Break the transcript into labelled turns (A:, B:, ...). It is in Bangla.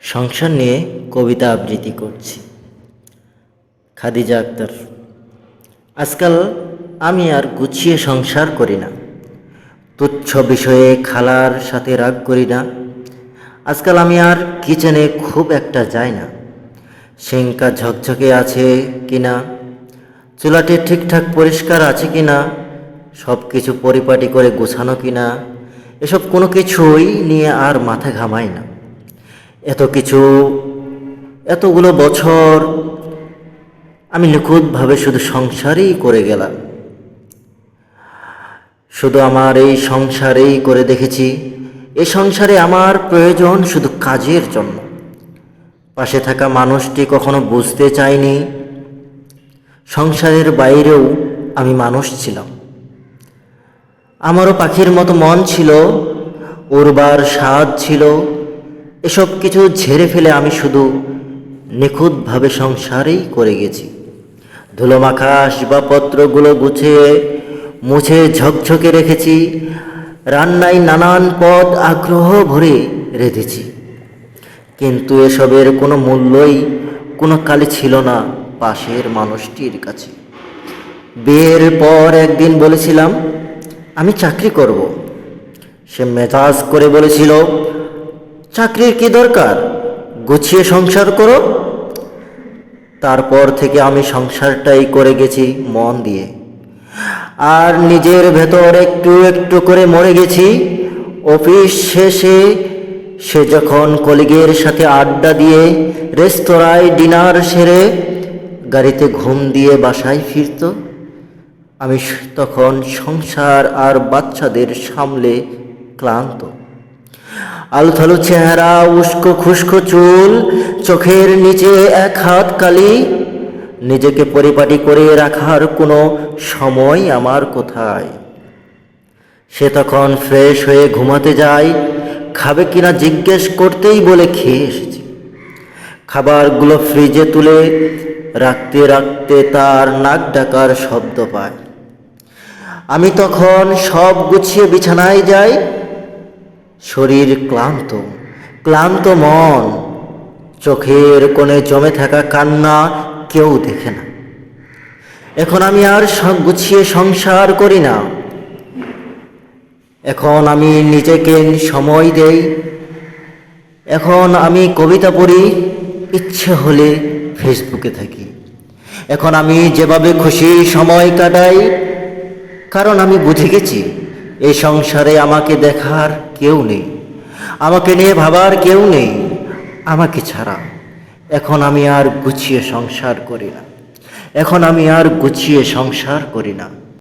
A: সংসার নিয়ে কবিতা আবৃত্তি করছি। খাদিজা আক্তার, আজকাল আমি আর গুছিয়ে সংসার করি না। তুচ্ছ বিষয়ে খালার সাথে রাগ করি না। আজকাল আমি আর কিচেনে খুব একটা যাই না। সিঙ্কা ঝকঝকে আছে কিনা? চুলাটি ঠিকঠাক পরিষ্কার আছে কিনা? সব কিছু পরিপাটি করে গোছানো কিনা? এসব কোনো কিছুই নিয়ে আর মাথা ঘামাই না। এত কিছু, এতগুলো বছর আমি নিখুঁতভাবে শুধু সংসারই করে গেলাম। শুধু আমার এই সংসারেই করে দেখেছি এই সংসারে আমার প্রয়োজন শুধু কাজের জন্য। পাশে থাকা মানুষটি কখনো বুঝতে চায়নি, সংসারের বাইরেও আমি মানুষ ছিলাম। আমারও পাখির মতো মন ছিল উর্বার স্বাদ ছিল এসব কিছু ঝেড়ে ফেলে আমি শুধু নিখুঁতভাবে সংসারেই করে গেছি। ধুলোমাখা আসবাবপত্রগুলো গুছিয়ে মুছে, ঝকঝকে রেখেছি, রান্নায় নানান পদ আগ্রহ ভরে রেঁধেছি। কিন্তু এসবের কোনো মূল্যই কোনো কালে ছিল না পাশের মানুষটির কাছে। বিয়ের পর একদিন বলেছিলাম, আমি চাকরি করব। সে মেজাজ করে বলেছিল চাকরির কি দরকার? গুছিয়ে সংসার করো। তারপর থেকে আমি সংসারটাই করে গেছি মন দিয়ে। আর নিজের ভেতর একটু একটু করে মরে গেছি। অফিস শেষে সে যখন কলিগের সাথে আড্ডা দিয়ে রেস্তোরাঁয় ডিনার সেরে গাড়িতে ঘুম দিয়ে বাসায় ফিরত, আমি তখন সংসার আর বাচ্চাদের সামলে ক্লান্ত। আলুথালু চেহারা, উস্কো খুস্কো চুল, চোখের নিচে এক হাত কালি। নিজেকে পরিপাটি করে রাখার কোনো সময় আমার কোথায়? সে তখন ফ্রেশ হয়ে ঘুমাতে যায়, খাবে কিনা জিজ্ঞেস করতেই বলে খেয়ে এসেছি। খাবারগুলো ফ্রিজে তুলে রাখতে রাখতে তার নাক ডাকার শব্দ পায়। আমি তখন সব গুছিয়ে বিছানায় যাই শরীর ক্লান্ত ক্লান্ত মন, চোখের কোণে জমে থাকা কান্না কেউ দেখে না। এখন আমি আর গুছিয়ে সংসার করি না। এখন আমি নিজেকে সময় দেই। এখন আমি কবিতা পড়ি, ইচ্ছে হলে ফেসবুকে থাকি। এখন আমি যেভাবে খুশি সময় কাটাই, কারণ আমি বুঝে গেছি এই সংসারে আমাকে দেখার কেউ নেই। আমাকে নিয়ে ভাবার কেউ নেই। আমাকে ছাড়া এখন আমি আর গুছিয়ে সংসার করি না। এখন আমি আর গুছিয়ে সংসার করি না।